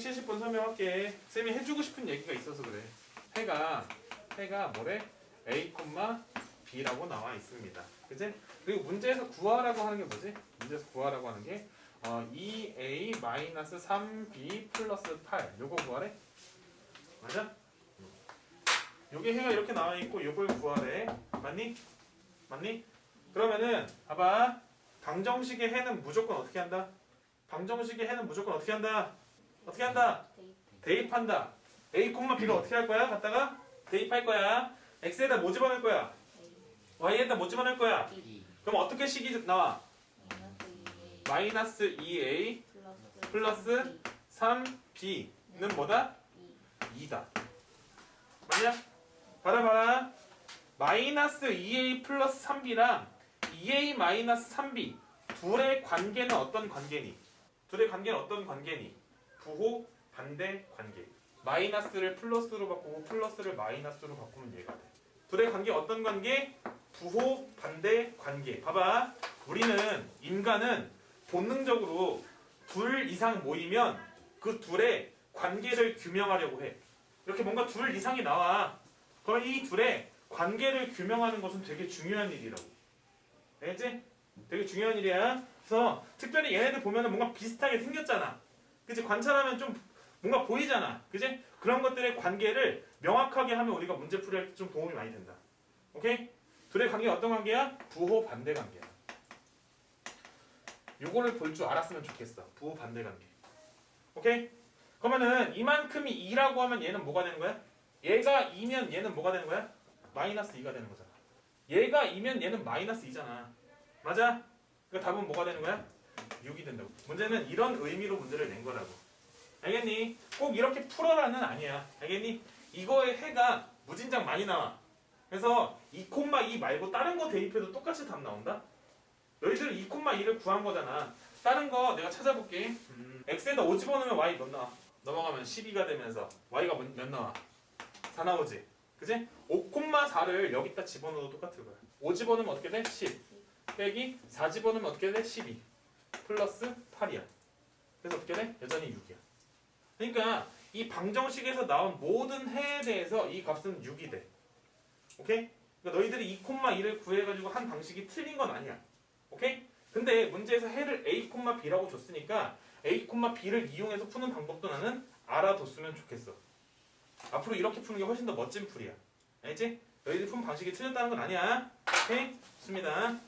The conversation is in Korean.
270번 설명할게. 쌤이 해주고 싶은 얘기가 있어서 그래. 해가 해가 뭐래? a, b라고 나와 있습니다. 그지? 그리고 문제에서 구하라고 하는 게 뭐지? 문제에서 구하라고 하는 게 어, 2a 마이너스 3b 플러스 8 요거 구하래? 맞아? 요게 해가 이렇게 나와 있고 요걸 구하래. 맞니? 맞니? 그러면은 봐봐. 방정식의 해는 무조건 어떻게 한다? 방정식의 해는 무조건 어떻게 한다? 어떻게 한다? 대입한다. a, b를 어떻게 할 거야? 갖다가 대입할 거야. x에다 뭐 집어넣을 거야? y에다 뭐 집어넣을 거야? 이 그럼 어떻게 식이 나와? 마이너스 마이너스 2a 2a 플러스 플러스 3b는 뭐다? 2 2다. 맞냐? 봐라 봐라. 마이너스 2a 플러스 3b랑 2a 마이너스 3b 둘의 관계는 어떤 관계니? 둘의 관계는 어떤 관계니? 부호 반대 관계. 마이너스를 플러스로 바꾸고 플러스를 마이너스로 바꾸면 얘가 돼. 둘의 관계 어떤 관계? 부호 반대 관계. 봐봐. 우리는 인간은 본능적으로 둘 이상 모이면 그 둘의 관계를 규명하려고 해. 이렇게 뭔가 둘 이상이 나와. 그럼 이 둘의 관계를 규명하는 것은 되게 중요한 일이라고. 알겠지? 되게 중요한 일이야. 그래서 특별히 얘네들 보면은 뭔가 비슷하게 생겼잖아. 그치? 관찰하면 좀 뭔가 보이잖아. 그치? 그런 것들의 관계를 명확하게 하면 우리가 문제 풀이할 때 좀 도움이 많이 된다. 오케이? 둘의 관계가 어떤 관계야? 부호 반대 관계야. 요거를 볼 줄 알았으면 좋겠어. 부호 반대 관계. 오케이? 그러면은 이만큼이 2라고 하면 얘는 뭐가 되는 거야? 얘가 2면 얘는 뭐가 되는 거야? 마이너스 2가 되는 거잖아. 얘가 2면 얘는 마이너스 2잖아. 맞아? 그러니까 답은 뭐가 되는 거야? 6이 된다고. 문제는 이런 의미로 문제를 낸 거라고. 알겠니? 꼭 이렇게 풀어라는 아니야. 알겠니? 이거의 해가 무진장 많이 나와. 그래서 2,2 말고 다른 거 대입해도 똑같이 답 나온다? 너희들 2,2를 구한 거잖아. 다른 거 내가 찾아볼게. 음, x에다 5 집어넣으면 y 몇 나와? 넘어가면 12가 되면서 y가 몇, 몇 나와? 4 나오지? 그지? 5,4를 여기다 집어넣어도 똑같을 거야. 5 집어넣으면 어떻게 돼? 10. 빼기 4 집어넣으면 어떻게 돼? 12. 플러스 8이야. 그래서 어떻게 돼? 여전히 6이야. 그러니까 이 방정식에서 나온 모든 해에 대해서 이 값은 6이 돼. 오케이? 그러니까 너희들이 2,2를 구해가지고 한 방식이 틀린 건 아니야. 오케이? 근데 문제에서 해를 a, b라고 줬으니까 a, b를 이용해서 푸는 방법도 나는 알아뒀으면 좋겠어. 앞으로 이렇게 푸는 게 훨씬 더 멋진 풀이야. 알겠지? 너희들 푸는 방식이 틀렸다는 건 아니야. 오케이? 좋습니다.